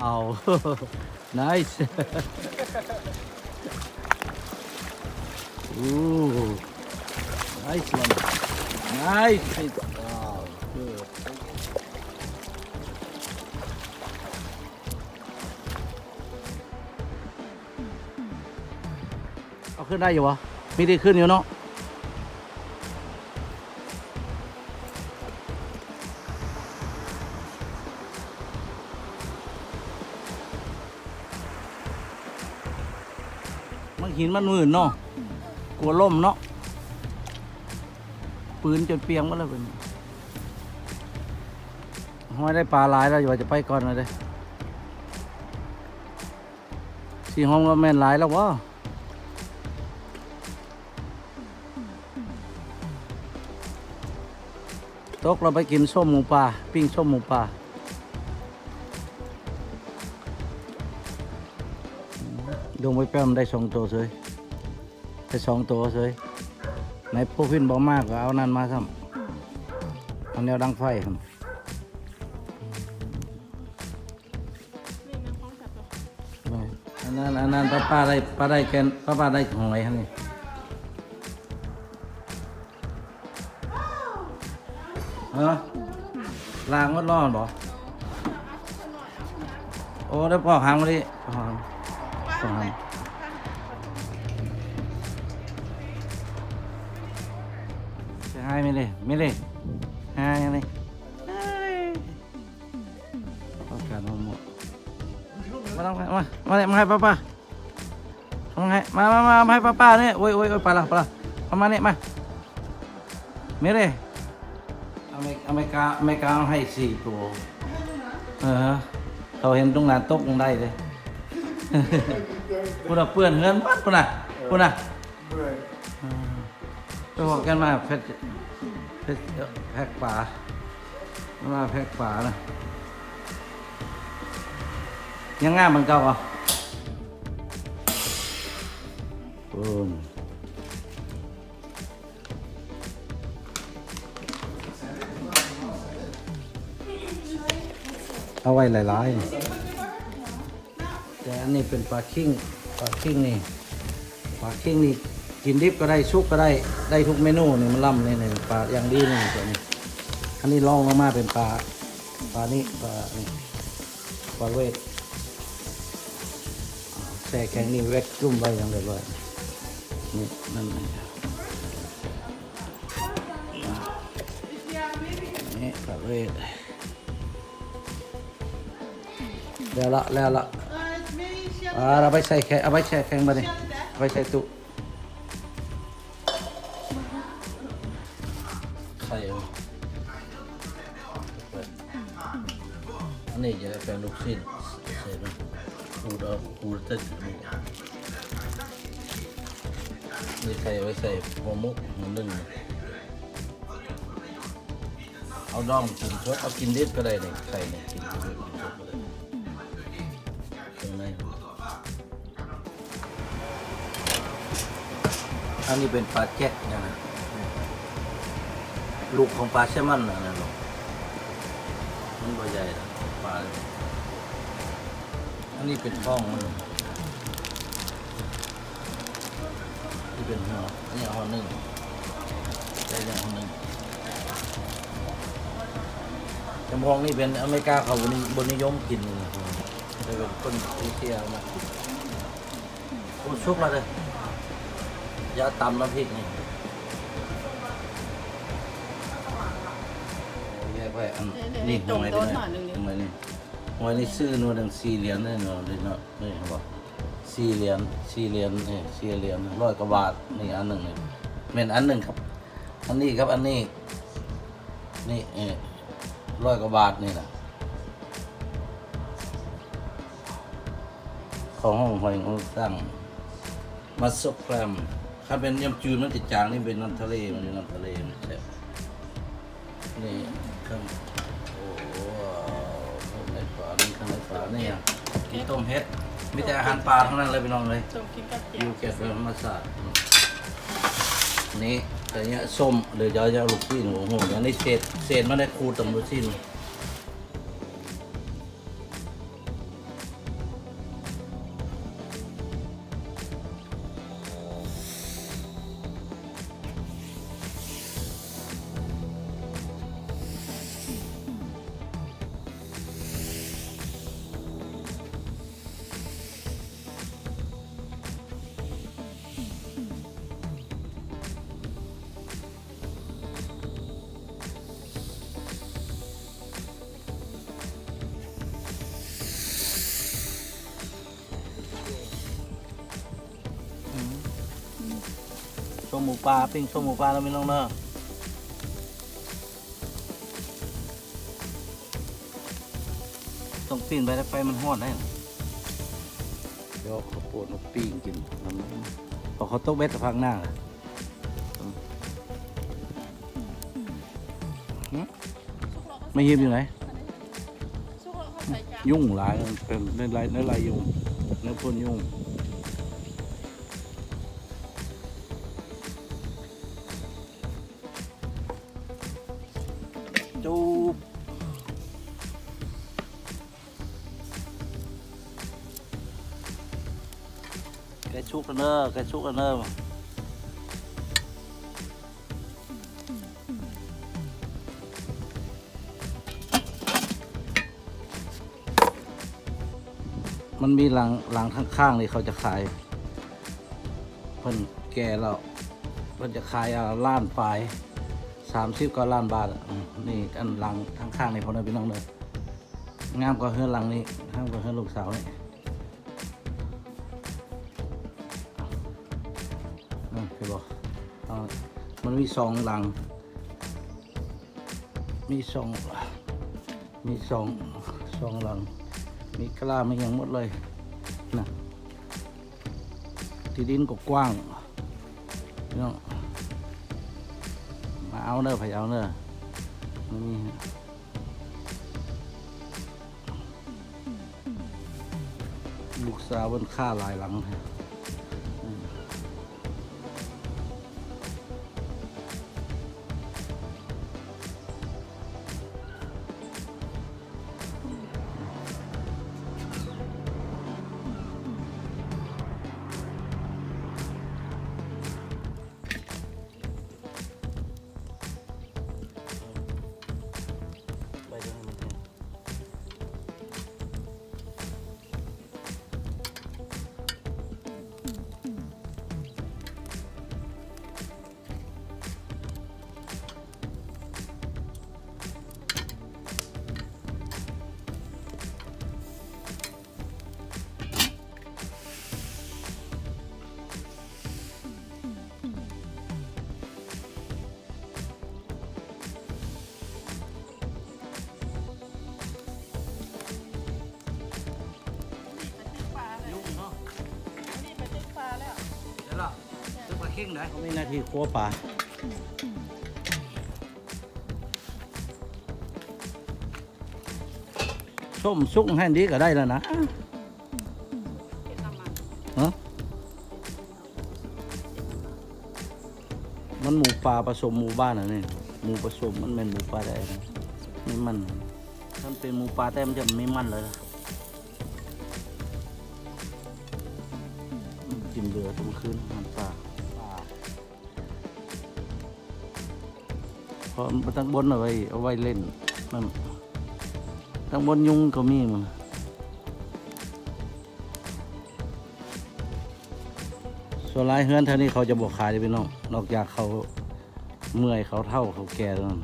เอา nice โอ้ nice one nice fish wow good เอาขึ้นได้อยู่วะมีที่ขึ้นอยู่เนาะ หินมันหมื่นเนาะกลัวล่มเนาะปืนจนเปียงหมดแล้วเป็นห้อยได้ปลาหลายแล้วอยู่ว่าจะไปก่อนเลยสี่ห้องก็แม่นหลายแล้ววะตกเราไปกินส้มหมูปลาปิ้งส้มหมูปลา ดงไปแป้มได้สองตัวเลยได้สองตัวเลยในพวกพินบอกมากก็เอานั่นมาครับเอาแนวดังไฟครับอันนั้นอันนั้นป้าป้าได้ป้าได้แกนป้าป้าได้หอยครับนี่เออลางก็รอดบ่โอ้ได้ปอหางมาดิปอหาง ปอกหางจะให้ไม่เลยไม่เลยให้ยังไงปอกกันหมดมาต้องมามาเลยมาให้ป้าป้ามาให้มามามามาให้ป้าป้าเนี่ยโอ้ยโอ้ยโอ้ยไปละไปละเอามาเนี่ยมาไม่เลยอเมริอเมริกาอเมริกาให้สี่ตัวเออเขาเห็นตรงนั้นตกลงได้เลย พูดน่ะเปื้อนเงินมัดพูดน่ะพูดน่ะอืมไปบอกกันมาแพ็คแพ็คแพ็คป่ามาแพ็คป่านะยังง่ายเหมือนเก่าอะปูนเอาไว้หลายๆ แต่อันนี้เป็นปลาคิงปลาคิงนี่ปลาคิงนี่กินดิบก็ได้ชุกก็ได้ได้ทุกเมนูนี่มันล่ำนี่นี่ปลาอย่างดีนี่ตัวนี้อันนี้ลองลงมาเป็นปลาปลานี่ปลานี่ปลาเวทแช่แข็งนี่เวทรุ่มไว้อย่างเรียบร้อยนี่นั่นนี่นี่ปลาเวทแล้วละแล้วละ อ่าเราไปใส่แข็งเอาไปแช่แข็งมาดิเอาไปใส่ตู้ใส่เอาเปิดอันนี้จะเป็นลูกชิ้นใส่ไปขูดเอาขูดเตัดนี่นี่ใส่ไว้ใส่หัวมุกหัวนึ่งเอาดองกินสดเอากินดิบก็ได้นี่ใส่เนี่กินดิบกินสด อันนี้เป็นปลาแกะนะนะลูกของปลาแซลมอนนะนะลูกมันตัวใหญ่นะปลาอันนี้เป็นท้องมันนี่เป็นหัวอันนี้เอาหัวหนึ่งได้ยังหัวหนึ่งจำพองนี่เป็นอเมริกาเขาบนบนนิยมกินนะจะเป็นคนที่เที่ยวมาโอ้ชุกแล้วเลย ยาตำน้ำพริกนี่โอ้ยายไปอันนี่หวยด้วยนะหวยนี่หวยนี่ซื้อหนวดหนึ่งสี่เหรียญนี่หนวดเลยเนาะนี่เขาบอกสี่เหรียญสี่เหรียญนี่สี่เหรียญร้อยกว่าบาทนี่อันหนึ่งนี่เป็นอันหนึ่งครับ อันนี้ครับอันนี้ นี่เออร้อยกว่าบาทนี่นะของห้องหอยของตั้งมัสโครม ถ้าเป็นยำจืดมันจะจางนี่เป็นน้ำทะเลมันเป็นน้ำทะเลมันแซ่บนี่ข้างโอ้โหข้างในฝานี่ข้างในฝานี่อะกินต้มเฮ็ดมีแต่อาหารปลาทั้งนั้นเลยพี่น้องเลยจมกินกับเจีอยวยู่เก็บเป็นธรรมศาสตร์นี่แต่เนี้ยส้มเดี๋ยวจะเอาลูกชิ้นโอ้โหอันนี้เศษเศษมันได้คูดตำลูกชิ้น มหมูปลาปิ้งส้มหมูปลาแล้วไม่ต้องเนอะต้องปิ้งไปแล้วไปมันห้อนได้นะเดี๋ยวข้าวโพดมาปิ้งกินทำไมพอเขาตกเบ็ดพักหน้าเลยหึไม่หิบอยู่ไหนชุกแล้วเขาใส่จานยุ่งหลายมันเป็นเนื้อลายเนื้อลายยุ่งเนื้อพ่นยุ่ง แกชุกกันเนอะแกชุกกันเนอมันมีหลังหลังข้างๆนี่เขาจะขายเพิ่นแก่แล้วเพิ่นจะขายอ่าล้านปลายสามสิบก็ล้านบาทอะอืมนี่อันหลังข้างๆนี่พอได้พี่น้องเลยงามกว่าเฮือนหลังนี้งามกว่าเฮือนลูกสาวนี่ ใช่ปะมันมีสองหลัง มีสองมีสองสองหลัง มีกล้ามีอย่างหมดเลยนะที่ดินก็กว้างพี่น้องมาเอาเนอะพายเอาเนอะไม่มีลูกสาวบนค่าหลายหลัง ซื้อปลาเข่งไมีหนาทีครัวปลาส้มซุกให้ดีก็ได้แล้วนะเนน้ำมันฮะมันหมูปลาผสมหมูบ้านอะนี่หมูผสมมันเป็นหมูปลาได้ไม่มันถ้าเป็นหมูปลาแต่มันจะไม่มันเลยนะอืมกินเรือทุกคืนมันปลาปลา ราะมันตั้งบนเอาไว้เอาไว้เล่นมันตั้งบนยุงก็มีมันส่วนลายเฮือนเท่านี้เขาจะบอกขายเลยพี่น้องนอกจากเขาเมื่อยเขาเท่าเขาแก่แล้วนั่น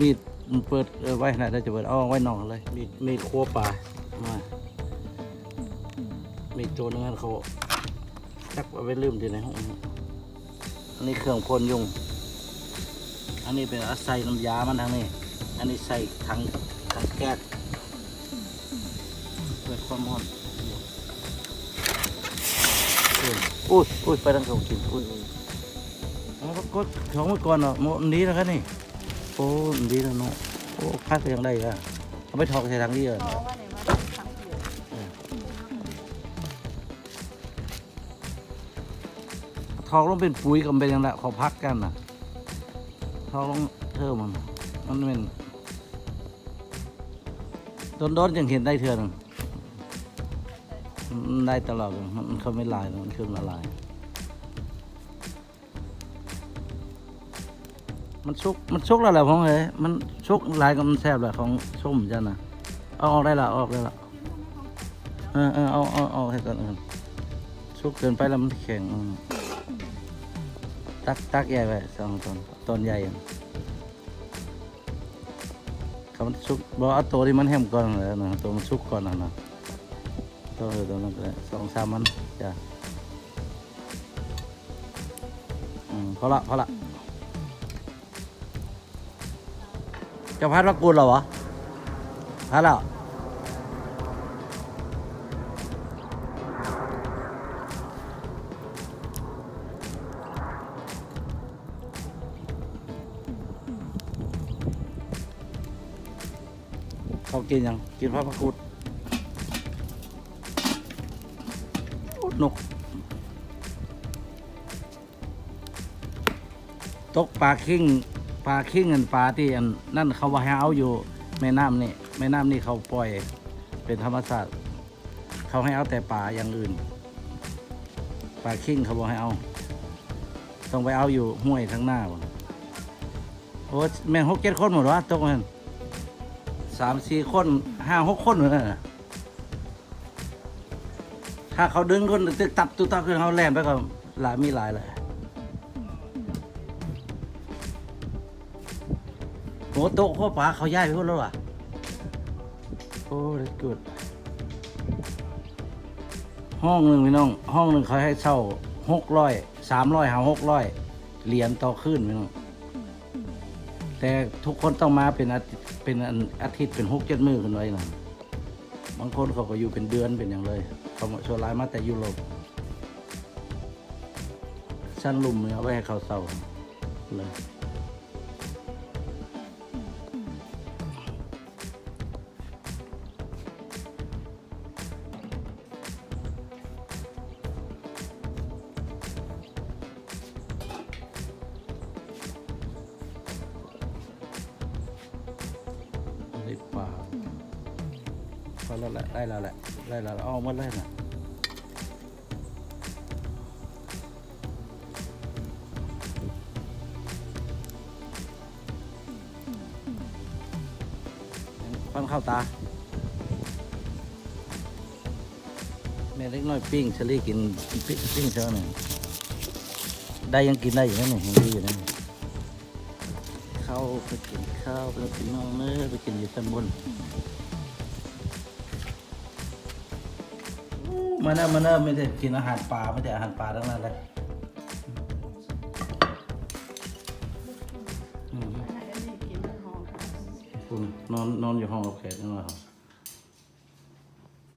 มีดเปิดเออไว้นได้จะเปิดเอไว้นอกเลย มีดมีดครัวปลามามีดตัวนึงนั่นเขา จักเอาไว้ลืมที่ไหนห้องอันนี้เครื่องพ่นยุง อันนี้เป็นอาศัยน้ำยามันทางนี้ อันนี้ใส่ถังถังแก๊สเปิดความร้อนอุ้ยอุ้ยไปทางเขากินอุ้ยอุ้ยเอาก็กดของไว้ก่อนเนาะมันดีแล้วครับนี่ โอ้มันดีแล้วเนาะ โอ้คักก็ยังได้อะเอาไปถอกใส่ทางนี้อะ ถอกลงเป็นปุ๋ยก็เป็นอย่างละขาพักกันน่ะถอกลงเธอมันมันเป็นโดนๆยังเห็นได้เทื่อนึงมันได้ตลอดมันเขาไม่ลายมันขึ้นมาลาย มันชุกมันชุกแล้วแหละของเอ้ยมันชุกลายก็มันแซ่บแหละของส้มจ้ะนะเอาออกได้ละเอาออกได้ละเออเออเอาเอาเอาให้ก่อนชุกเกินไปแล้วมันแข็งอ ตักตักใหญ่ไปสองตอนตอนใหญ่เขามันชุกบอกเอาตัวที่มันแหมก่อนเลยนะตัวมันชุกก่อนนะนะตัวตัวนั้นก็สองสามมันจ้ะอืมพอละพอละจะพัดวักกูเหรอวะพัดแล้ว กินยังกินพัดมะกรูดโอ้นก ตกปลาคิงปลาคิงอันปลาที่อันนั่นเขาว่าให้เอาอยู่แม่น้ำนี่แม่น้ำนี่เขาปล่อยเป็นธรรมชาติเขาให้เอาแต่ปลาอย่างอื่นปลาคิงเขาบอกให้เอา ต้องไปเอาอยู่ห้วยข้างหน้าบ่โอ้แม่งหกเจ็ดคนหมดวะตกมัน สามสี่คนห้าหกคนเหมือนกันน่ะถ้าเขาดึงคนตึกตับตุกตับขึ้นเขาแล่นไปก็หลายมีหลายเลยโอ้โต๊ะข้อปลาเขาย้ายไปพุ่นแล้วว่ะโอ้ that's good ห้องหนึ่งพี่น้อง ห้องหนึ่งเขาให้เช่าหกร้อยสามร้อยหาหกร้อยเหรียญต่อคืนพี่น้อง แต่ทุกคนต้องมาเป็นอาทิตย์ เป็นอันอาทิตย์เป็นหกเจ็ดมือขึ้นไว้นะบางคนเขาก็อยู่เป็นเดือนเป็นอย่างเลยเขามาชว์ลายมาแต่ยุโรปชั้นลุมเนี่มเอาไว้ให้เขาเศร้าเลย แล้วแหละได้แล้วแหละได้แล้วเอาหมดเลยนะฟันเข้าตาแม่เล็กน้อยปิ้งเชอรี่กินปิ้งปิ้งเช้าหนึ่งได้ยังกินได้อยู่นั่นนี่ยังดีอยู่นั่นนี่เข้าไปกินข้าวไปกินน้องเนื้อไปกินอยู่ชั้นบน มาเนอะมาเนอะไม่ได้กินอาหารปลาไม่ได้อาหารปลาทั้งนั้นเลยอืมอันนี้กินหอมคุณนอนนอนอยู่ห้องกับแขกนั่นแหละครับ